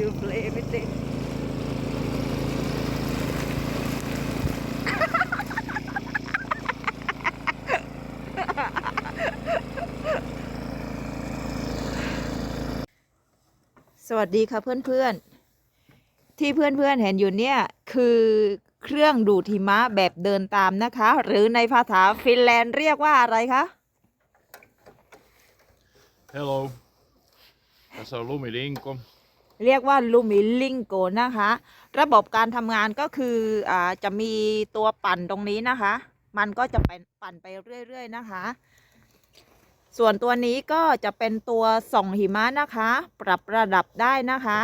you play with it สวัสดีค่ะเพื่อนๆ ที่เพื่อนๆเห็นอยู่เนี่ย คือเครื่องดูดหิมะแบบเดินตามนะคะ หรือในภาษาฟินแลนด์เรียกว่าอะไรคะ Hello. Tässä on lumilinko. เรียกว่าลูมิลิงโกนะคะ ระบบการทำงานก็คืออจะมีตัวปั่นตรงนี้นะคะ มันก็จะเป็นปั่นไปเรื่อย ๆ นะคะ ส่วนตัวนี้ก็จะเป็นตัวส่องหิมะนะคะ ปรับระดับได้นะคะ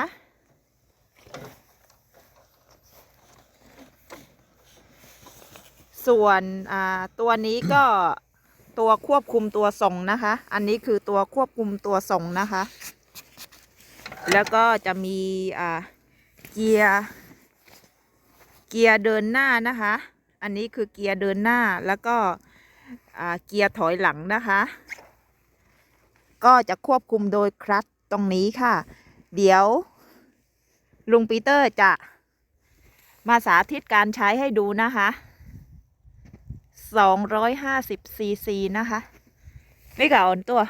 ส่วนตัวนี้ก็ตัวควบคุมตัวส่งนะคะ อันนี้คือตัวควบคุมตัวส่งนะคะ แล้วก็จะมีอ่าเกียร์ เกียร์เดินหน้านะคะ อันนี้คือเกียร์เดินหน้าแล้วก็เกียร์ถอยหลังนะคะ ก็จะควบคุมโดยคลัตช์ตรงนี้ค่ะ เดี๋ยว ลุงปีเตอร์จะมาสาธิตการใช้ให้ดูนะคะ250ซีซีนะคะ ไม่ก่อนตัว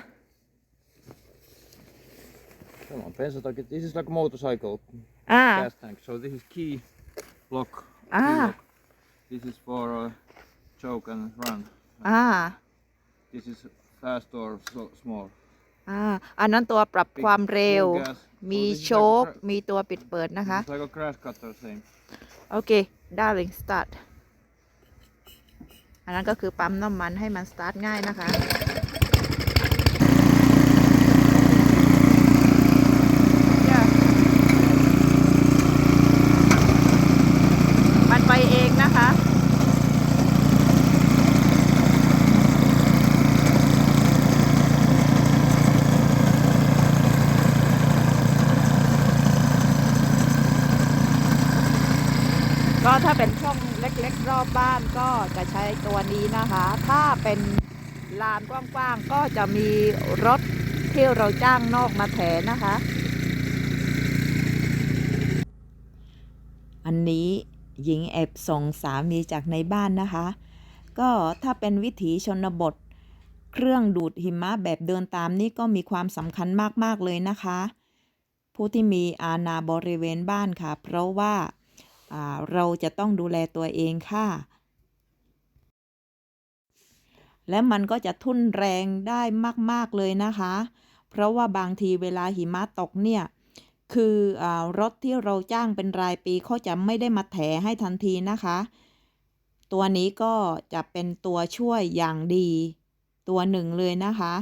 Tämä on bensatank. This is like a motorcycle อ่า gas tank. So this is key lock. key Ah. lock. This is for uh, choke and run. อ่า This is fast or so small. อ่าอันนั้นตัวปรับความเร็ว Full gas. So มี this is โช like ค a gra- มีตัวปิดเปิดนะคะ This is like a grass cutter same. โอเค darling start อันนั้นก็คือปั๊มน้ำมันให้มันสตาร์ทง่ายนะคะ Yeah มันไปเองนะคะ ก็ถ้าเป็นช่องเล็กๆ รอบบ้านก็จะใช้ตัวนี้นะคะ ถ้าเป็นลานกว้างๆก็จะมีรถที่เราจ้างนอกมาแถนะคะ อันนี้หญิงแอบส่งสามีจากในบ้านนะคะ ก็ถ้าเป็นวิถีชนบท เครื่องดูดหิมะแบบเดินตามนี่ก็มีความสำคัญมาก ๆ เลยนะคะ ผู้ที่มีอาณาบริเวณบ้านค่ะ เพราะว่าอ่า เราจะต้องดูแลตัวเองค่ะ และมันก็จะทุ่นแรงได้มาก ๆ เลยนะคะ เพราะว่าบางทีเวลาหิมะตกเนี่ย คืออรถที่เราจ้างเป็นรายปีเขาจะไม่ได้มาแถให้ทันทีนะคะ ตัวนี้ก็จะเป็นตัวช่วยอย่างดี ตัวหนึ่งเลยนะคะ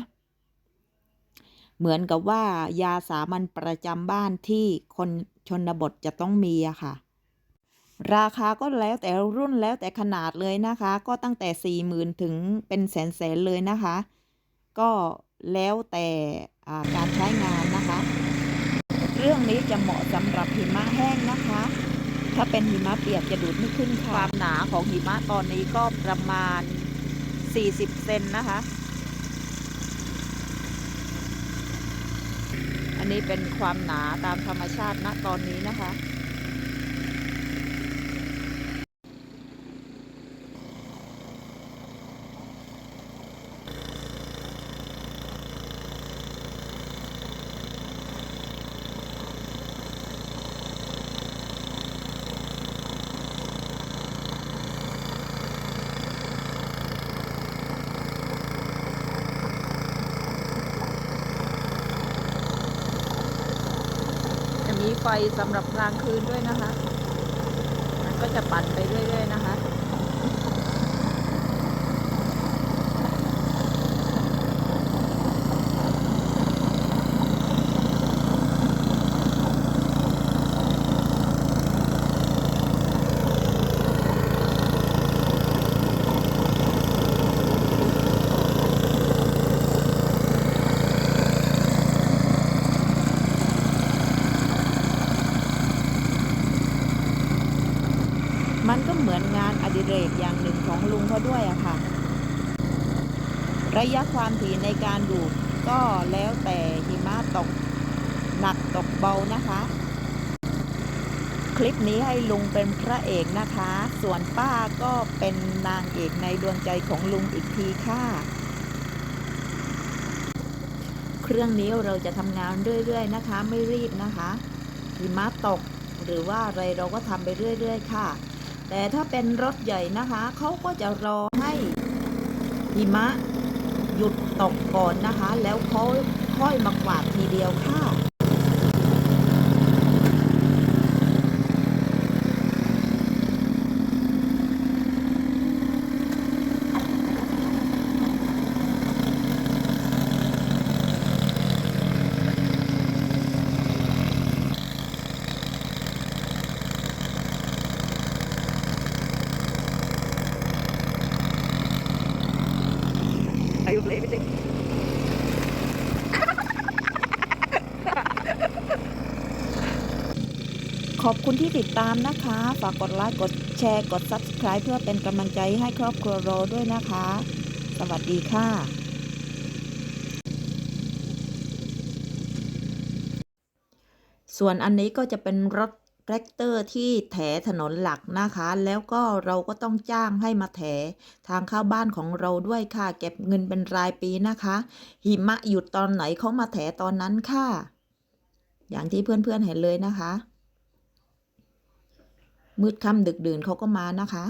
เหมือนกับว่ายาสามัญประจำบ้านที่คนชนบทจะต้องมีอะค่ะ ราคาก็แล้วแต่รุ่นแล้วแต่ขนาดเลยนะคะ ก็ตั้งแต่4 0,000ถึงเป็นแสนๆเลยนะคะ ก็แล้วแต่การใช้งานนะคะเรื่องนี้จะเหมาะสำหรับหิมะแห้งนะคะ ถ้าเป็นหิมะเปียกจะดูดไม่ขึ้นค่ะความหนาของหิมะตอนนี้ก็ประมาณ 40 เซนนะคะ อันนี้เป็นความหนาตามธรรมชาติณตอนนี้นะคะ ไฟสำหรับกลางคืนด้วยนะคะ มันก็จะปั่นไปเรื่อยๆนะคะ เหมือนงานอดิเรกอย่างหนึ่งของลุงเขาด้วยอะค่ะ ระยะความถี่ในการดูดก็แล้วแต่หิมะตกหนักตกเบานะคะ คลิปนี้ให้ลุงเป็นพระเอกนะคะ ส่วนป้าก็เป็นนางเอกในดวงใจของลุงอีกทีค่ะ เครื่องนี้เราจะทำงานเรื่อยๆนะคะ ไม่รีบนะคะหิมะตกหรือว่าอะไรเราก็ทำไปเรื่อย ๆ ค่ะ แต่ถ้าเป็นรถใหญ่นะคะเขาก็จะรอให้หิมะหยุดตกก่อนนะคะ แล้วเขาค่อยมากวาดทีเดียวค่ะ ขอบคุณที่ติดตามนะคะ ฝากกดไลค์กดแชร์กด Subscribe เพื่อเป็นกำลังใจให้ครอบครัวเราด้วยนะคะ สวัสดีค่ะส่วนอันนี้ก็จะเป็นรถแทรกเตอร์ที่แถถนนหลักนะคะ แล้วก็เราก็ต้องจ้างให้มาแถทางเข้าบ้านของเราด้วยค่ะ เก็บเงินเป็นรายปีนะคะ หิมะหยุดตอนไหนเขามาแถตอนนั้นค่ะ อย่างที่เพื่อนๆเห็นเลยนะคะ มืดค่ำดึกดื่นเขาก็มานะคะ